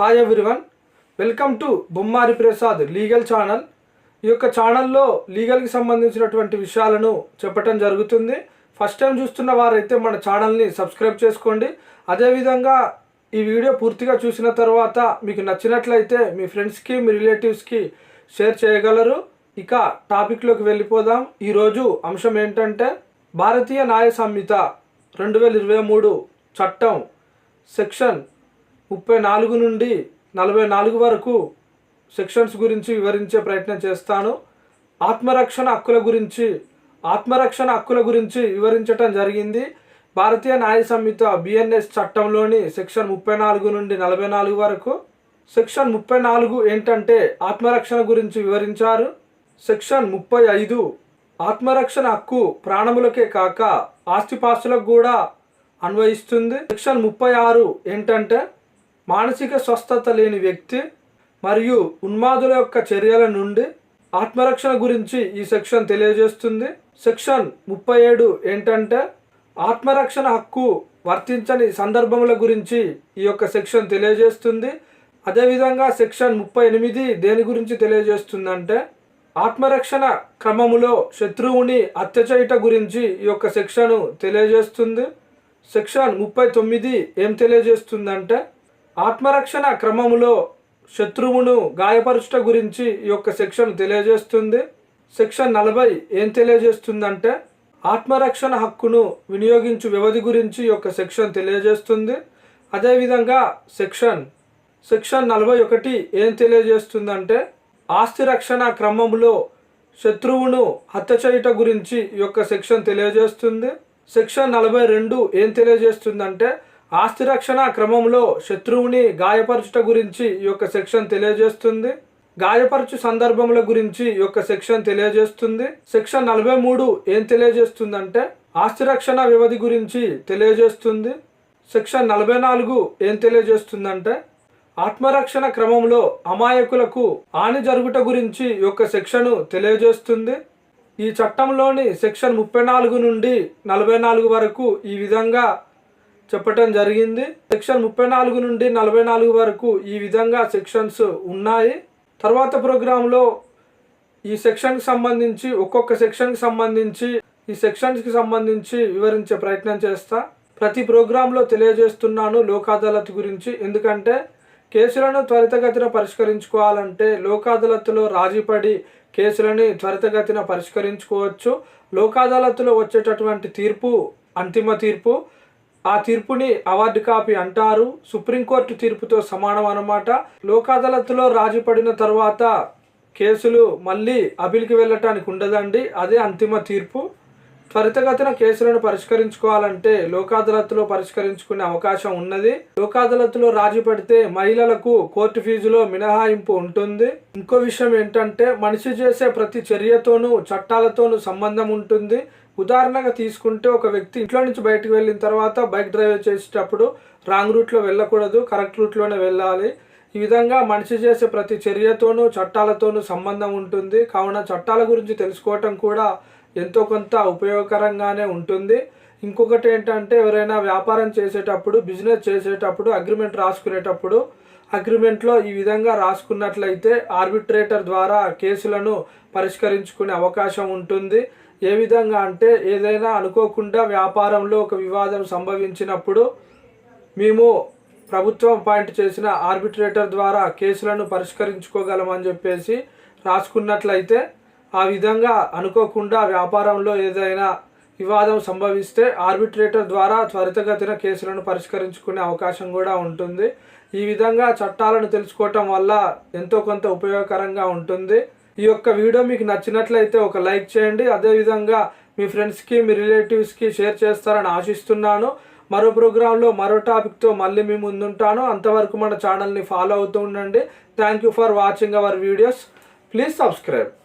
Hi everyone welcome to Bommari Prasad legal channel ఈ యొక్క ఛానల్లో లీగల్కి సంబంధించినటువంటి విషయాలను చెప్పటం జరుగుతుంది. ఫస్ట్ టైం చూస్తున్న వారైతే మన ఛానల్ని సబ్స్క్రైబ్ చేసుకోండి. అదేవిధంగా ఈ వీడియో పూర్తిగా చూసిన తర్వాత మీకు నచ్చినట్లయితే మీ ఫ్రెండ్స్కి మీ రిలేటివ్స్కి షేర్ చేయగలరు. ఇక టాపిక్లోకి వెళ్ళిపోదాం. ఈరోజు అంశం ఏంటంటే భారతీయ న్యాయ సంహిత రెండు వేల ఇరవై మూడు చట్టం సెక్షన్ ముప్పై నాలుగు నుండి నలభై నాలుగు వరకు సెక్షన్స్ గురించి వివరించే ప్రయత్నం చేస్తాను. ఆత్మరక్షణ హక్కుల గురించి ఆత్మరక్షణ హక్కుల గురించి వివరించటం జరిగింది. భారతీయ న్యాయ సంహిత బిఎన్ఎస్ చట్టంలోని సెక్షన్ ముప్పై నాలుగు నుండి నలభై నాలుగు వరకు. సెక్షన్ ముప్పై నాలుగు ఏంటంటే ఆత్మరక్షణ గురించి వివరించారు. సెక్షన్ ముప్పై ఐదు ఆత్మరక్షణ హక్కు ప్రాణములకే కాక ఆస్తిపాస్తులకు కూడా అన్వయిస్తుంది. సెక్షన్ ముప్పై ఆరు ఏంటంటే మానసిక స్వస్థత లేని వ్యక్తి మరియు ఉన్మాదుల యొక్క చర్యల నుండి ఆత్మరక్షణ గురించి ఈ సెక్షన్ తెలియజేస్తుంది. సెక్షన్ ముప్పై ఏడు ఏంటంటే ఆత్మరక్షణ హక్కు వర్తించని సందర్భముల గురించి ఈ యొక్క సెక్షన్ తెలియజేస్తుంది. అదేవిధంగా సెక్షన్ ముప్పై ఎనిమిది దేని గురించి తెలియజేస్తుందంటే ఆత్మరక్షణ క్రమములో శత్రువుని హత్య చేయుట గురించి ఈ యొక్క సెక్షను తెలియజేస్తుంది. సెక్షన్ ముప్పై తొమ్మిది ఏం తెలియజేస్తుందంటే ఆత్మరక్షణ క్రమములో శత్రువును గాయపరచుట గురించి ఈ యొక్క సెక్షన్ తెలియజేస్తుంది. సెక్షన్ నలభై ఏం తెలియజేస్తుందంటే ఆత్మరక్షణ హక్కును వినియోగించు వ్యవధి గురించి ఈ యొక్క సెక్షన్ తెలియజేస్తుంది. అదేవిధంగా సెక్షన్ సెక్షన్ నలభై ఒకటి ఏం తెలియజేస్తుందంటే ఆస్తి రక్షణ క్రమంలో శత్రువును హత్య చేయుట గురించి ఈ యొక్క సెక్షన్ తెలియజేస్తుంది. సెక్షన్ నలభై రెండు ఏం తెలియజేస్తుందంటే ఆస్తి రక్షణ క్రమంలో శత్రువుని గాయపరచుట గురించి ఈ యొక్క సెక్షన్ తెలియజేస్తుంది. గాయపరచు సందర్భముల గురించి ఈ యొక్క సెక్షన్ తెలియజేస్తుంది. సెక్షన్ నలభై మూడు ఏం తెలియజేస్తుందంటే ఆస్తి రక్షణ వ్యవధి గురించి తెలియజేస్తుంది. సెక్షన్ నలభై నాలుగు ఏం తెలియజేస్తుందంటే ఆత్మరక్షణ క్రమంలో అమాయకులకు హాని జరుగుట గురించి యొక్క సెక్షను తెలియజేస్తుంది. ఈ చట్టంలోని సెక్షన్ ముప్పై నాలుగు నుండి నలభై నాలుగు వరకు ఈ విధంగా చెప్పటం జరిగింది. సెక్షన్ ముప్పై నాలుగు నుండి నలభై నాలుగు వరకు ఈ విధంగా సెక్షన్స్ ఉన్నాయి. తర్వాత ప్రోగ్రాంలో ఈ సెక్షన్కి సంబంధించి ఒక్కొక్క సెక్షన్కి సంబంధించి ఈ సెక్షన్స్కి సంబంధించి వివరించే ప్రయత్నం చేస్తా. ప్రతి ప్రోగ్రాంలో తెలియజేస్తున్నాను లోక్ అదాలత్ గురించి. ఎందుకంటే కేసులను త్వరితగతిన పరిష్కరించుకోవాలంటే లోక్ అదాలత్లో రాజీపడి కేసులని త్వరితగతిన పరిష్కరించుకోవచ్చు. లోక్ అదాలత్లో వచ్చేటటువంటి తీర్పు అంతిమ తీర్పు ఆ తీర్పుని అవార్డు కాపీ అంటారు. సుప్రీంకోర్టు తీర్పుతో సమానం అన్నమాట. లోక్ అదాలత్లో రాజీ పడిన తర్వాత కేసులు మళ్ళీ అబిల్కి వెళ్ళటానికి ఉండదండి. అదే అంతిమ తీర్పు. త్వరితగతిన కేసులను పరిష్కరించుకోవాలంటే లోక్ అదాలత్లో పరిష్కరించుకునే అవకాశం ఉన్నది. లోక్ అదాలత్లో రాజీ పడితే మహిళలకు కోర్టు ఫీజులో మినహాయింపు ఉంటుంది. ఇంకో విషయం ఏంటంటే మనిషి చేసే ప్రతి చర్యతోనూ చట్టాలతోనూ సంబంధం ఉంటుంది. ఉదాహరణగా తీసుకుంటే ఒక వ్యక్తి ఇంట్లో నుంచి బయటకు వెళ్ళిన తర్వాత బైక్ డ్రైవ్ చేసేటప్పుడు రాంగ్ రూట్లో వెళ్ళకూడదు కరెక్ట్ రూట్లోనే వెళ్ళాలి. ఈ విధంగా మనిషి చేసే ప్రతి చర్యతోనూ చట్టాలతోనూ సంబంధం ఉంటుంది. కావున చట్టాల గురించి తెలుసుకోవటం కూడా ఎంతో కొంత ఉపయోగకరంగానే ఉంటుంది. ఇంకొకటి ఏంటంటే ఎవరైనా వ్యాపారం చేసేటప్పుడు బిజినెస్ చేసేటప్పుడు అగ్రిమెంట్ రాసుకునేటప్పుడు అగ్రిమెంట్లో ఈ విధంగా రాసుకున్నట్లయితే ఆర్బిట్రేటర్ ద్వారా కేసులను పరిష్కరించుకునే అవకాశం ఉంటుంది. ఏ విధంగా అంటే ఏదైనా అనుకోకుండా వ్యాపారంలో ఒక వివాదం సంభవించినప్పుడు మేము ప్రభుత్వం అపాయింట్ చేసిన ఆర్బిట్రేటర్ ద్వారా కేసులను పరిష్కరించుకోగలమని చెప్పేసి రాసుకున్నట్లయితే ఆ విధంగా అనుకోకుండా వ్యాపారంలో ఏదైనా వివాదం సంభవిస్తే ఆర్బిట్రేటర్ ద్వారా త్వరితగతిన కేసులను పరిష్కరించుకునే అవకాశం కూడా ఉంటుంది. ఈ విధంగా చట్టాలను తెలుసుకోవటం వల్ల ఎంతో కొంత ఉపయోగకరంగా ఉంటుంది. ఈ యొక్క వీడియో మీకు నచ్చినట్లయితే ఒక లైక్ చేయండి. అదేవిధంగా మీ ఫ్రెండ్స్కి మీ రిలేటివ్స్కి షేర్ చేస్తారని ఆశిస్తున్నాను. మరో ప్రోగ్రాంలో మరో టాపిక్తో మళ్ళీ మీ ముందుంటాను. అంతవరకు మన ఛానల్ని ఫాలో అవుతూ ఉండండి. Thank you for watching our videos please subscribe